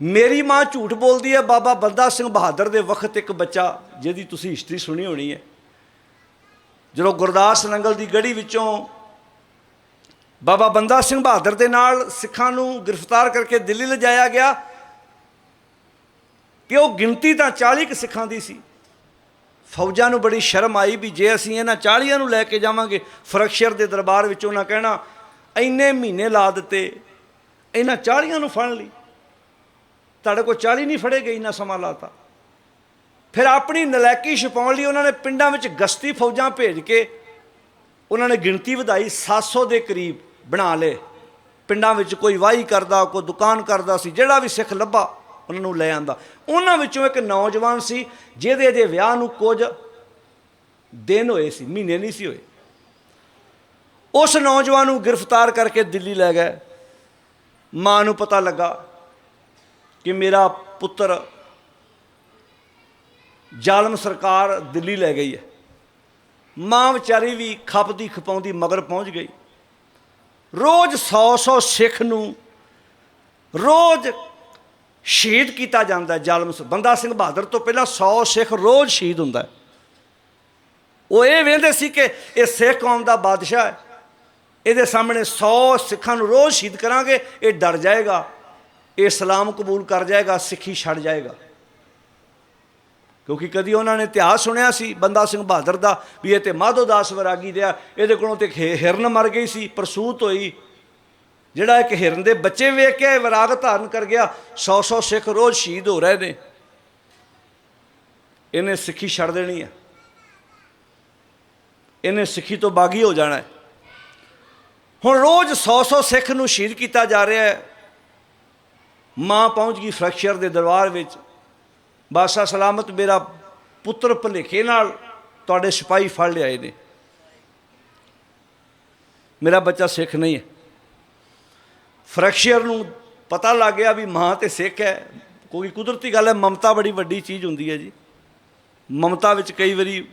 ਮੇਰੀ ਮਾਂ ਝੂਠ ਬੋਲਦੀ ਹੈ, ਬਾਬਾ ਬੰਦਾ ਸਿੰਘ ਬਹਾਦਰ ਦੇ ਵਕਤ ਇੱਕ ਬੱਚਾ, ਜਿਹਦੀ ਤੁਸੀਂ ਹਿਸਟਰੀ ਸੁਣੀ ਹੋਣੀ ਹੈ। ਜਦੋਂ ਗੁਰਦਾਸ ਨੰਗਲ ਦੀ ਗੜੀ ਵਿੱਚੋਂ ਬਾਬਾ ਬੰਦਾ ਸਿੰਘ ਬਹਾਦਰ ਦੇ ਨਾਲ ਸਿੱਖਾਂ ਨੂੰ ਗ੍ਰਿਫਤਾਰ ਕਰਕੇ ਦਿੱਲੀ ਲਿਜਾਇਆ ਗਿਆ ਕਿ ਉਹ ਗਿਣਤੀ ਤਾਂ 40 ਕੁ ਸਿੱਖਾਂ ਦੀ ਸੀ। ਫੌਜਾਂ ਨੂੰ ਬੜੀ ਸ਼ਰਮ ਆਈ ਵੀ ਜੇ ਅਸੀਂ ਇਹਨਾਂ 40 ਨੂੰ ਲੈ ਕੇ ਜਾਵਾਂਗੇ ਫਰਕਸ਼ਰ ਦੇ ਦਰਬਾਰ ਵਿੱਚੋਂ ਨਾ ਕਹਿਣਾ, ਇੰਨੇ ਮਹੀਨੇ ਲਾ ਦਿੱਤੇ, ਇਹਨਾਂ 40 ਨੂੰ ਫੜ ਲਈ। ਤੁਹਾਡੇ ਕੋਲ 40 ਨਹੀਂ ਫੜੇ ਗਈ ਨਾ ਸਮਾਂ ਲਾਤਾ। ਫਿਰ ਆਪਣੀ ਨਲਾਇਕੀ ਛਪਾਉਣ ਲਈ ਉਹਨਾਂ ਨੇ ਪਿੰਡਾਂ ਵਿੱਚ ਗਸ਼ਤੀ ਫੌਜਾਂ ਭੇਜ ਕੇ ਉਹਨਾਂ ਨੇ ਗਿਣਤੀ ਵਧਾਈ 700 ਦੇ ਕਰੀਬ ਬਣਾ ਲਏ। ਪਿੰਡਾਂ ਵਿੱਚ ਕੋਈ ਵਾਹੀ ਕਰਦਾ, ਕੋਈ ਦੁਕਾਨ ਕਰਦਾ ਸੀ, ਜਿਹੜਾ ਵੀ ਸਿੱਖ ਲੱਭਾ, ਉਹਨਾਂ ਨੂੰ ਲੈ ਆਂਦਾ। ਉਹਨਾਂ ਵਿੱਚੋਂ ਇੱਕ ਨੌਜਵਾਨ ਸੀ, ਜਿਹਦੇ ਅਜੇ ਵਿਆਹ ਨੂੰ ਕੁਝ ਦਿਨ ਹੋਏ ਸੀ, ਮਹੀਨੇ ਨਹੀਂ ਸੀ ਹੋਏ। ਉਸ ਨੌਜਵਾਨ ਨੂੰ ਗ੍ਰਿਫਤਾਰ ਕਰਕੇ ਦਿੱਲੀ ਲੈ ਗਏ। ਮਾਂ ਨੂੰ ਪਤਾ ਲੱਗਾ ਕਿ ਮੇਰਾ ਪੁੱਤਰ ਜ਼ਾਲਮ ਸਰਕਾਰ ਦਿੱਲੀ ਲੈ ਗਈ ਹੈ। ਮਾਂ ਵਿਚਾਰੀ ਵੀ ਖਪਦੀ ਖਪਾਉਂਦੀ ਮਗਰ ਪਹੁੰਚ ਗਈ। ਰੋਜ਼ 100-100 ਸਿੱਖ ਨੂੰ ਰੋਜ਼ ਸ਼ਹੀਦ ਕੀਤਾ ਜਾਂਦਾ ਜ਼ਾਲਮ ਬੰਦਾ ਸਿੰਘ ਬਹਾਦਰ ਤੋਂ ਪਹਿਲਾਂ 100 ਸਿੱਖ ਰੋਜ਼ ਸ਼ਹੀਦ ਹੁੰਦਾ ਉਹ ਇਹ ਵੇਂਦੇ ਸੀ ਕਿ ਇਹ ਸਿੱਖ ਕੌਮ ਦਾ ਬਾਦਸ਼ਾਹ ਹੈ। ਇਹਦੇ ਸਾਹਮਣੇ 100 ਸਿੱਖਾਂ ਨੂੰ ਰੋਜ਼ ਸ਼ਹੀਦ ਕਰਾਂਗੇ, ਇਹ ਡਰ ਜਾਏਗਾ। ਇਹ ਇਸਲਾਮ ਕਬੂਲ ਕਰ ਜਾਏਗਾ, ਸਿੱਖੀ ਛੱਡ ਜਾਏਗਾ। ਕਿਉਂਕਿ ਕਦੀ ਉਹਨਾਂ ਨੇ ਇਤਿਹਾਸ ਸੁਣਿਆ ਸੀ, ਬੰਦਾ ਸਿੰਘ ਬਹਾਦਰ ਦਾ, ਵੀ ਇਹ ਤੇ ਮਾਧੋ ਦਾਸ ਵੈਰਾਗੀ ਰਿਹਾ ਇਹਦੇ ਕੋਲੋਂ ਤੇ ਖੇ- ਹਿਰਨ ਮਰ ਗਈ ਸੀ, ਪ੍ਰਸੂਤ ਹੋਈ। ਜਿਹੜਾ ਇੱਕ ਹਿਰਨ ਦੇ ਬੱਚੇ ਵੇਖ ਕੇ ਇਹ ਵਿਰਾਗ ਧਾਰਨ ਕਰ ਗਿਆ 100-100 ਸਿੱਖ ਰੋਜ਼ ਸ਼ਹੀਦ ਹੋ ਰਹੇ ਨੇ। ਇਹਨੇ ਸਿੱਖੀ ਛੱਡ ਦੇਣੀ ਹੈ ਇਹਨੇ ਸਿੱਖੀ ਤੋਂ ਬਾਗੀ ਹੋ ਜਾਣਾ ਹੈ। ਹੁਣ ਰੋਜ਼ 100-100 ਸਿੱਖ ਨੂੰ ਸ਼ਹੀਦ ਕੀਤਾ ਜਾ ਰਿਹਾ ਹੈ। ਮਾਂ ਪਹੁੰਚ ਗਈ ਫਰੈਕਚਰ ਦੇ ਦਰਬਾਰ ਵਿੱਚ। ਬਾਦਸ਼ਾਹ ਸਲਾਮਤ ਮੇਰਾ ਪੁੱਤਰ ਭਲੇਖੇ ਨਾਲ ਤੁਹਾਡੇ ਸਿਪਾਹੀ ਫੜ ਲਿਆਏ ਨੇ। ਮੇਰਾ ਬੱਚਾ ਸਿੱਖ ਨਹੀਂ ਹੈ। ਫਰੈਕਚਰ ਨੂੰ ਪਤਾ ਲੱਗ ਗਿਆ ਵੀ ਮਾਂ ਤੇ ਸਿੱਖ ਹੈ। ਕੋਈ ਕੁਦਰਤੀ ਗੱਲ ਹੈ, ਮਮਤਾ ਬੜੀ ਵੱਡੀ ਚੀਜ਼ ਹੁੰਦੀ ਹੈ ਜੀ। ਮਮਤਾ ਵਿੱਚ ਕਈ ਵਾਰੀ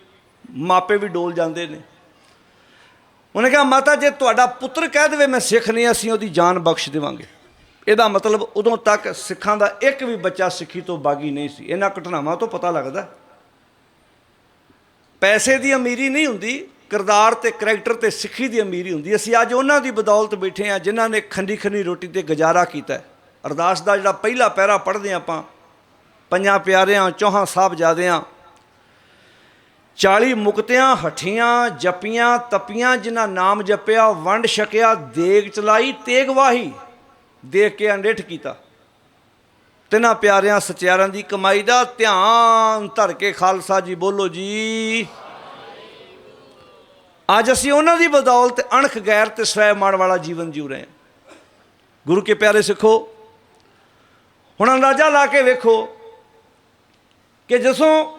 ਮਾਪੇ ਵੀ ਡੋਲ ਜਾਂਦੇ ਨੇ। ਉਹਨੇ ਕਿਹਾ, ਮਾਤਾ, ਜੇ ਤੁਹਾਡਾ ਪੁੱਤਰ ਕਹਿ ਦੇਵੇ ਮੈਂ ਸਿੱਖ ਨਹੀਂ, ਅਸੀਂ ਉਹਦੀ ਜਾਨ ਬਖਸ਼ ਦੇਵਾਂਗੇ। ਇਹਦਾ ਮਤਲਬ ਉਦੋਂ ਤੱਕ ਸਿੱਖਾਂ ਦਾ ਇੱਕ ਵੀ ਬੱਚਾ ਸਿੱਖੀ ਤੋਂ ਬਾਗੀ ਨਹੀਂ ਸੀ। ਇਹਨਾਂ ਘਟਨਾਵਾਂ ਤੋਂ ਪਤਾ ਲੱਗਦਾ। ਪੈਸੇ ਦੀ ਅਮੀਰੀ ਨਹੀਂ ਹੁੰਦੀ, ਕਿਰਦਾਰ ਤੇ ਕਰੈਕਟਰ ਤੇ ਸਿੱਖੀ ਦੀ ਅਮੀਰੀ ਹੁੰਦੀ। ਅਸੀਂ ਅੱਜ ਉਹਨਾਂ ਦੀ ਬਦੌਲਤ ਬੈਠੇ ਆ ਜਿਨ੍ਹਾਂ ਨੇ ਖੰਡੀ ਖੰਡੀ ਰੋਟੀ ਤੇ ਗੁਜ਼ਾਰਾ ਕੀਤਾ। ਅਰਦਾਸ ਦਾ ਜਿਹੜਾ ਪਹਿਲਾ ਪੈਰਾ ਪੜ੍ਹਦੇ ਹਾਂ ਆਪਾਂ, ਪੰਜਾਂ ਪਿਆਰਿਆਂ, ਚੌਹਾਂ ਸਾਹਿਬਜ਼ਾਦਿਆਂ। 40 ਮੁਕਤਿਆਂ, ਹਠੀਆਂ, ਜਪੀਆਂ, ਤਪੀਆਂ, ਜਿਨ੍ਹਾਂ ਨਾਮ ਜਪਿਆ, ਵੰਡ ਛਕਿਆ, ਦੇਗ ਚਲਾਈ, ਤੇਗ ਵਾਹੀ। ਦੇਖ ਕੇ ਅੰਡੇਠ ਕੀਤਾ। ਤਿੰਨਾਂ ਪਿਆਰਿਆਂ ਸਚਿਆਰਾਂ ਦੀ ਕਮਾਈ ਦਾ ਧਿਆਨ ਧਰ ਕੇ ਖਾਲਸਾ ਜੀ ਬੋਲੋ ਜੀ। ਅੱਜ ਅਸੀਂ ਉਹਨਾਂ ਦੀ ਬਦੌਲਤ ਅਣਖ ਗੈਰ ਤੇ ਸਵੈ ਮਾਣ ਵਾਲਾ ਜੀਵਨ ਜੀਉ ਰਹੇ ਹਾਂ। ਗੁਰੂ ਕੇ ਪਿਆਰੇ ਸਿੱਖੋ, ਹੁਣ ਅੰਦਾਜ਼ਾ ਲਾ ਕੇ ਵੇਖੋ ਕਿ ਜਦੋਂ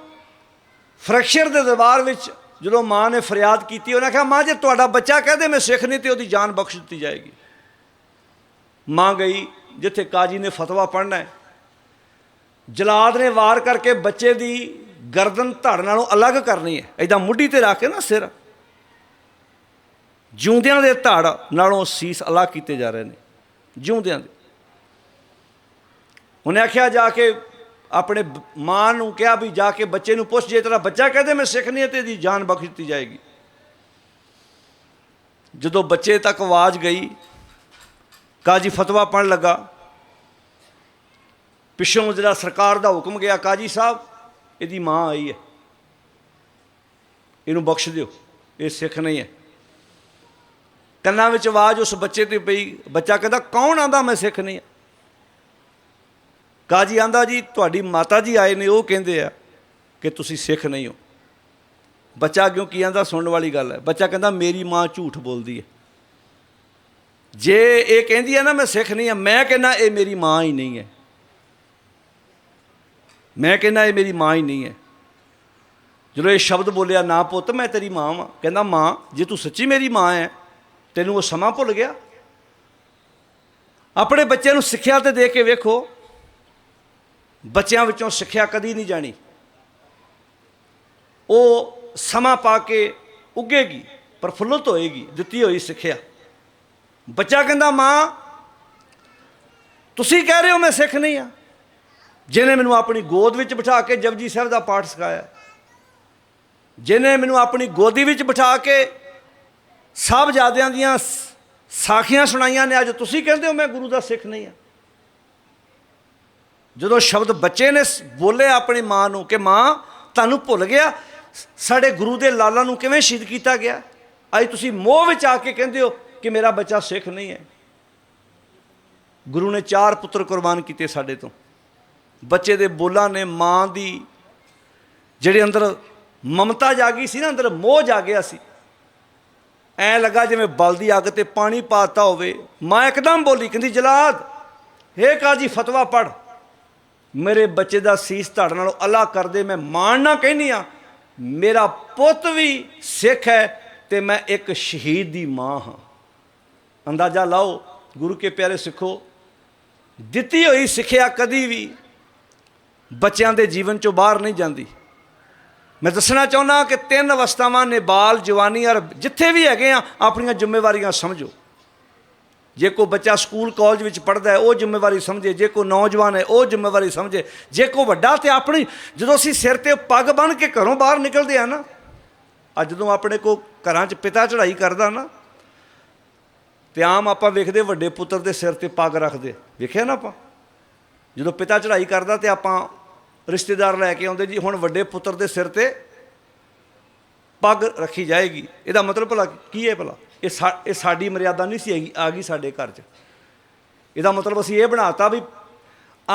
ਫਰੈਕਚਰ ਦੇ ਦਰਬਾਰ ਵਿੱਚ ਜਦੋਂ ਮਾਂ ਨੇ ਫਰਿਆਦ ਕੀਤੀ, ਉਹਨਾਂ ਕਿਹਾ, ਮਾਂ ਜੇ, ਤੁਹਾਡਾ ਬੱਚਾ ਕਹਦੇ ਮੈਂ ਸਿੱਖ ਨਹੀਂ ਤੇ ਉਹਦੀ ਜਾਨ ਬਖਸ਼ ਦਿੱਤੀ ਜਾਏਗੀ। ਮਾਂ ਗਈ, ਜਿੱਥੇ ਕਾਜੀ ਨੇ ਫਤਵਾ ਪੜ੍ਹਨਾ ਹੈ। ਜਲਾਦ ਨੇ ਵਾਰ ਕਰਕੇ ਬੱਚੇ ਦੀ ਗਰਦਨ ਧੜ ਨਾਲੋਂ ਅਲੱਗ ਕਰਨੀ ਹੈ। ਐਦਾਂ ਮੁੱਢੀ ਤੇ ਰੱਖ ਕੇ ਨਾ ਸਿਰ। ਜਿਉਂਦਿਆਂ ਦੇ ਧੜ ਨਾਲੋਂ ਸੀਸ ਅਲੱਗ ਕੀਤੇ ਜਾ ਰਹੇ ਨੇ। ਜਿਉਂਦਿਆਂ ਦੇ। ਉਹਨੇ ਆਖਿਆ, ਜਾ ਕੇ ਆਪਣੇ ਮਾਂ ਨੂੰ ਕਿਹਾ ਵੀ ਜਾ ਕੇ ਬੱਚੇ ਨੂੰ ਪੁੱਛ, ਜੇ ਤੇਰਾ ਬੱਚਾ ਕਹਦੇ, ਮੈਂ ਸਿੱਖ ਨਹੀਂ ਤੇ ਇਹਦੀ ਜਾਨ ਬਖਸ਼ ਦਿੱਤੀ ਜਾਏਗੀ। ਜਦੋਂ ਬੱਚੇ ਤੱਕ ਆਵਾਜ਼ ਗਈ ਕਾਜੀ ਫਤਵਾ ਪੜਨ ਲੱਗਾ? ਪਿੱਛੋਂ ਜਿਹੜਾ ਸਰਕਾਰ ਦਾ ਹੁਕਮ ਗਿਆ ਕਾਜੀ ਸਾਹਿਬ? ਇਹਦੀ ਮਾਂ ਆਈ ਹੈ। ਇਹਨੂੰ ਬਖਸ਼ ਦਿਓ। ਇਹ ਸਿੱਖ ਨਹੀਂ ਹੈ। ਕੰਨਾਂ ਵਿੱਚ ਆਵਾਜ਼ ਉਸ ਬੱਚੇ ਤੇ ਪਈ। ਬੱਚਾ ਕਹਿੰਦਾ, ਕੌਣ ਆਂਦਾ? ਮੈਂ ਸਿੱਖ ਨਹੀਂ ਹਾਂ। ਕਾਜੀ ਆਂਦਾ, ਜੀ, ਤੁਹਾਡੀ ਮਾਤਾ ਜੀ ਆਏ ਨੇ, ਉਹ ਕਹਿੰਦੇ ਆ ਕਿ ਤੁਸੀਂ ਸਿੱਖ ਨਹੀਂ ਹੋ। ਬੱਚਾ ਕਿਉਂ ਕੀ ਆਂਦਾ? ਸੁਣਨ ਵਾਲੀ ਗੱਲ ਹੈ। ਬੱਚਾ ਕਹਿੰਦਾ, ਮੇਰੀ ਮਾਂ ਝੂਠ ਬੋਲਦੀ ਹੈ। ਜੇ ਇਹ ਕਹਿੰਦੀ ਹੈ ਨਾ, ਮੈਂ ਸਿੱਖ ਨਹੀਂ ਆ, ਮੈਂ ਕਹਿੰਦਾ ਇਹ ਮੇਰੀ ਮਾਂ ਹੀ ਨਹੀਂ ਹੈ। ਮੈਂ ਕਹਿੰਦਾ ਇਹ ਮੇਰੀ ਮਾਂ ਹੀ ਨਹੀਂ ਹੈ। ਜਦੋਂ ਇਹ ਸ਼ਬਦ ਬੋਲਿਆ, ਨਾ ਪੁੱਤ, ਮੈਂ ਤੇਰੀ ਮਾਂ ਵਾਂ। ਕਹਿੰਦਾ, ਮਾਂ, ਜੇ ਤੂੰ ਸੱਚੀ ਮੇਰੀ ਮਾਂ ਹੈ, ਤੈਨੂੰ ਉਹ ਸਮਾਂ ਭੁੱਲ ਗਿਆ? ਆਪਣੇ ਬੱਚਿਆਂ ਨੂੰ ਸਿੱਖਿਆ ਤੇ ਦੇ ਕੇ ਵੇਖੋ। ਬੱਚਿਆਂ ਵਿੱਚੋਂ ਸਿੱਖਿਆ ਕਦੀ ਨਹੀਂ ਜਾਣੀ। ਉਹ ਸਮਾਂ ਪਾ ਕੇ ਉੱਗੇਗੀ, ਪ੍ਰਫੁੱਲਤ ਹੋਏਗੀ, ਦਿੱਤੀ ਹੋਈ ਸਿੱਖਿਆ। ਬੱਚਾ ਕਹਿੰਦਾ, ਮਾਂ, ਤੁਸੀਂ ਕਹਿ ਰਹੇ ਹੋ ਮੈਂ ਸਿੱਖ ਨਹੀਂ ਆ ਜਿਨੇ ਮੈਨੂੰ ਆਪਣੀ ਗੋਦ ਵਿੱਚ ਬਿਠਾ ਕੇ ਜਪਜੀ ਸਾਹਿਬ ਦਾ ਪਾਠ ਸਿਖਾਇਆ। ਜਿਨੇ ਮੈਨੂੰ ਆਪਣੀ ਗੋਦੀ ਵਿੱਚ ਬਿਠਾ ਕੇ ਸਾਹਿਬਜ਼ਾਦਿਆਂ ਦੀਆਂ ਸਾਖੀਆਂ ਸੁਣਾਈਆਂ ਨੇ, ਅੱਜ ਤੁਸੀਂ ਕਹਿੰਦੇ ਹੋ ਮੈਂ ਗੁਰੂ ਦਾ ਸਿੱਖ ਨਹੀਂ ਆ ਜਦੋਂ ਸ਼ਬਦ ਬੱਚੇ ਨੇ ਸ- ਬੋਲੇ ਆਪਣੀ ਮਾਂ ਨੂੰ ਕਿ, ਮਾਂ, ਤੁਹਾਨੂੰ ਭੁੱਲ ਗਿਆ ਸਾਡੇ ਗੁਰੂ ਦੇ ਲਾਲਾਂ ਨੂੰ ਕਿਵੇਂ ਸ਼ਹੀਦ ਕੀਤਾ ਗਿਆ? ਅੱਜ ਤੁਸੀਂ ਮੋਹ ਵਿੱਚ ਆ ਕੇ ਕਹਿੰਦੇ ਹੋ ਕਿ ਮੇਰਾ ਬੱਚਾ ਸਿੱਖ ਨਹੀਂ ਹੈ। ਗੁਰੂ ਨੇ ਚਾਰ ਪੁੱਤਰ ਕੁਰਬਾਨ ਕੀਤੇ ਸਾਡੇ ਤੋਂ। ਬੱਚੇ ਦੇ ਬੋਲਾਂ ਨੇ ਮਾਂ ਦੀ ਜਿਹੜੇ ਅੰਦਰ ਮਮਤਾ ਜਾਗੀ ਸੀ ਨਾ, ਅੰਦਰ ਮੋਹ ਜਾਗਿਆ ਸੀ। ਐ ਲੱਗਾ ਜਿਵੇਂ ਬਲਦੀ ਅੱਗ ਤੇ ਪਾਣੀ ਪਾਤਾ ਹੋਵੇ। ਮਾਂ ਇੱਕਦਮ ਬੋਲੀ, ਕਹਿੰਦੀ, ਜਲਾਦ, ਹੇ ਕਾਜੀ, ਫਤਵਾ ਪੜ ਮੇਰੇ ਬੱਚੇ ਦਾ ਸੀਸ ਧੜ ਨਾਲੋਂ ਅਲਾ ਕਰਦੇ, ਮੈਂ ਮਾਣ ਨਾ ਕਹਿਨੀ ਆ ਮੇਰਾ ਪੁੱਤ ਵੀ ਸਿੱਖ ਹੈ ਤੇ ਮੈਂ ਇੱਕ ਸ਼ਹੀਦ ਦੀ ਮਾਂ ਹਾਂ। ਅੰਦਾਜ਼ਾ ਲਾਓ, ਗੁਰੂ ਕੇ ਪਿਆਰੇ ਸਿੱਖੋ। ਦਿੱਤੀ ਹੋਈ ਸਿੱਖਿਆ ਕਦੀ ਵੀ ਬੱਚਿਆਂ ਦੇ ਜੀਵਨ ਚੋਂ ਬਾਹਰ ਨਹੀਂ ਜਾਂਦੀ। ਮੈਂ ਦੱਸਣਾ ਚਾਹੁੰਦਾ ਕਿ ਤਿੰਨ ਅਵਸਥਾਵਾਂ ਨੇ ਬਾਲ, ਜਵਾਨੀ ਔਰ ਜਿੱਥੇ ਵੀ ਹੈਗੇ ਆ, ਆਪਣੀਆਂ ਜ਼ਿੰਮੇਵਾਰੀਆਂ ਸਮਝੋ। ਜੇ ਕੋਈ ਬੱਚਾ ਸਕੂਲ, ਕਾਲਜ ਵਿੱਚ ਪੜ੍ਹਦਾ ਹੈ, ਉਹ ਜ਼ਿੰਮੇਵਾਰੀ ਸਮਝੇ। ਜੇ ਕੋਈ ਨੌਜਵਾਨ ਹੈ, ਉਹ ਜ਼ਿੰਮੇਵਾਰੀ ਸਮਝੇ। ਜੇ ਕੋਈ ਵੱਡਾ ਤੇ ਆਪਣੀ, ਜਦੋਂ ਅਸੀਂ ਸਿਰ ਤੇ ਪੱਗ ਬੰਨ ਕੇ ਘਰੋਂ ਬਾਹਰ ਨਿਕਲਦੇ ਆ ਨਾ, ਅੱਜ ਜਦੋਂ ਆਪਣੇ ਕੋ ਘਰਾਂ 'ਚ ਪਿਤਾ ਚੜ੍ਹਾਈ ਕਰਦਾ ਨਾ ਤੇ ਆਮ ਆਪਾਂ ਵੇਖਦੇ ਵੱਡੇ ਪੁੱਤਰ ਦੇ ਸਿਰ ਤੇ ਪੱਗ ਰੱਖਦੇ। ਵੇਖਿਆ ਨਾ ਆਪਾਂ? ਜਦੋਂ ਪਿਤਾ ਚੜ੍ਹਾਈ ਕਰਦਾ ਤੇ ਆਪਾਂ ਰਿਸ਼ਤੇਦਾਰ ਲੈ ਕੇ ਆਉਂਦੇ ਜੀ, ਹੁਣ ਵੱਡੇ ਪੁੱਤਰ ਦੇ ਸਿਰ ਤੇ ਪੱਗ ਰੱਖੀ ਜਾਏਗੀ। ਇਹਦਾ ਮਤਲਬ ਭਲਾ ਕੀ ਹੈ ਭਲਾ? ਇਹ ਸਾ- ਇਹ ਸਾਡੀ ਮਰਿਆਦਾ ਨਹੀਂ ਸੀ ਹੈਗੀ, ਆ ਗਈ ਸਾਡੇ ਘਰ 'ਚ। ਇਹਦਾ ਮਤਲਬ ਅਸੀਂ ਇਹ ਬਣਾਤਾ ਵੀ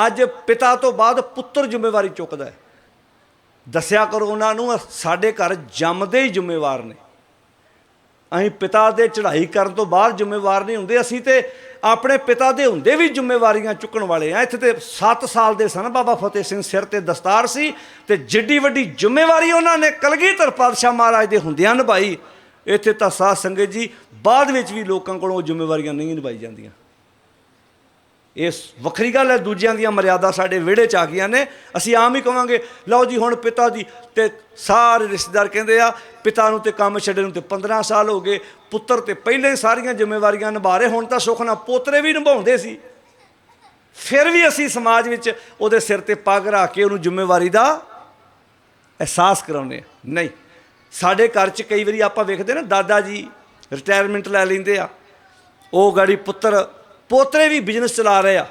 ਅੱਜ ਪਿਤਾ ਤੋਂ ਬਾਅਦ ਪੁੱਤਰ ਜ਼ਿੰਮੇਵਾਰੀ ਚੁੱਕਦਾ ਹੈ। ਦੱਸਿਆ ਕਰੋ ਉਹਨਾਂ ਨੂੰ, ਸਾਡੇ ਘਰ ਜੰਮਦੇ ਹੀ ਜ਼ਿੰਮੇਵਾਰ ਨੇ। ਅਸੀਂ ਪਿਤਾ ਦੇ ਚੜ੍ਹਾਈ ਕਰਨ ਤੋਂ ਬਾਅਦ ਜ਼ਿੰਮੇਵਾਰ ਨਹੀਂ ਹੁੰਦੇ, ਅਸੀਂ ਤੇ ਆਪਣੇ ਪਿਤਾ ਦੇ ਹੁੰਦੇ ਵੀ ਜ਼ਿੰਮੇਵਾਰੀਆਂ ਚੁੱਕਣ ਵਾਲੇ ਆ। ਇੱਥੇ ਤੇ 7 ਸਾਲ ਦੇ ਸਨ, ਬਾਬਾ ਫਤਿਹ ਸਿੰਘ ਸਿਰ ਤੇ ਦਸਤਾਰ ਸੀ ਤੇ ਜਿੱਡੀ ਵੱਡੀ ਜ਼ਿੰਮੇਵਾਰੀ ਉਹਨਾਂ ਨੇ ਕਲਗੀਧਰ ਪਾਤਸ਼ਾਹ ਮਹਾਰਾਜ ਦੇ ਹੁੰਦਿਆਂ ਨਿਭਾਈ। ਇੱਥੇ ਤਾਂ ਸਾਧ ਸੰਗਤ ਜੀ, ਬਾਅਦ ਵਿੱਚ ਵੀ ਲੋਕਾਂ ਕੋਲੋਂ ਉਹ ਜ਼ਿੰਮੇਵਾਰੀਆਂ ਨਹੀਂ ਨਿਭਾਈ ਜਾਂਦੀਆਂ। ਇਸ ਵੱਖਰੀ ਗੱਲ ਹੈ, ਦੂਜਿਆਂ ਦੀਆਂ ਮਰਿਆਦਾ ਸਾਡੇ ਵਿਹੜੇ ਚ ਆ ਗਈਆਂ ਨੇ ਅਸੀਂ ਆਮ ਹੀ ਕਵਾਂਗੇ, ਲਓ ਜੀ, ਹੁਣ ਪਿਤਾ ਦੀ ਤੇ ਸਾਰੇ ਰਿਸ਼ਤੇਦਾਰ ਕਹਿੰਦੇ ਆ, ਪਿਤਾ ਨੂੰ ਤੇ ਕੰਮ ਛੱਡੇ ਨੂੰ ਤੇ 15 ਸਾਲ ਹੋ ਗਏ, ਪੁੱਤਰ ਤੇ ਪਹਿਲੇ ਹੀ ਸਾਰੀਆਂ ਜ਼ਿੰਮੇਵਾਰੀਆਂ ਨਿਭਾ ਰਹੇ, ਹੁਣ ਤਾਂ ਸੁੱਖ ਨਾਲ ਪੋਤਰੇ ਵੀ ਨਿਭਾਉਂਦੇ ਸੀ ਫਿਰ ਵੀ ਅਸੀਂ ਸਮਾਜ ਵਿੱਚ ਉਹਦੇ ਸਿਰ ਤੇ ਪੱਗ ਰੱਖ ਕੇ ਉਹਨੂੰ ਜ਼ਿੰਮੇਵਾਰੀ ਦਾ ਅਹਿਸਾਸ ਕਰਾਉਂਦੇ ਹਾਂ। ਨਹੀਂ, ਸਾਡੇ ਘਰ 'ਚ ਕਈ ਵਾਰੀ ਆਪਾਂ ਵੇਖਦੇ ਨਾ, ਦਾਦਾ ਜੀ ਰਿਟਾਇਰਮੈਂਟ ਲੈ ਲੈਂਦੇ ਆ, ਉਹ ਗਾੜੀ ਪੁੱਤਰ ਪੋਤਰੇ ਵੀ ਬਿਜ਼ਨਸ ਚਲਾ ਰਹੇ ਆ।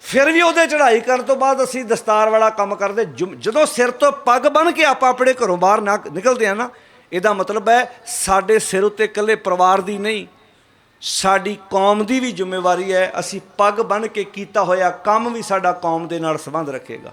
ਫਿਰ ਵੀ ਉਹਦੇ ਚੜ੍ਹਾਈ ਕਰਨ ਤੋਂ ਬਾਅਦ ਅਸੀਂ ਦਸਤਾਰ ਵਾਲਾ ਕੰਮ ਕਰਦੇ। ਜੁਮ- ਜਦੋਂ ਸਿਰ ਤੋਂ ਪੱਗ ਬਨ ਕੇ ਆਪਾਂ ਆਪਣੇ ਘਰੋਂ ਬਾਹਰ ਨਾ ਨਿਕਲਦੇ ਆ ਨਾ, ਇਹਦਾ ਮਤਲਬ ਹੈ ਸਾਡੇ ਸਿਰ ਉੱਤੇ ਇਕੱਲੇ ਪਰਿਵਾਰ ਦੀ ਨਹੀਂ। ਸਾਡੀ ਕੌਮ ਦੀ ਵੀ ਜ਼ਿੰਮੇਵਾਰੀ ਹੈ, ਅਸੀਂ ਪੱਗ ਬਨ ਕੇ ਕੀਤਾ ਹੋਇਆ ਕੰਮ ਵੀ ਸਾਡਾ ਕੌਮ ਦੇ ਨਾਲ ਸੰਬੰਧ ਰੱਖੇਗਾ।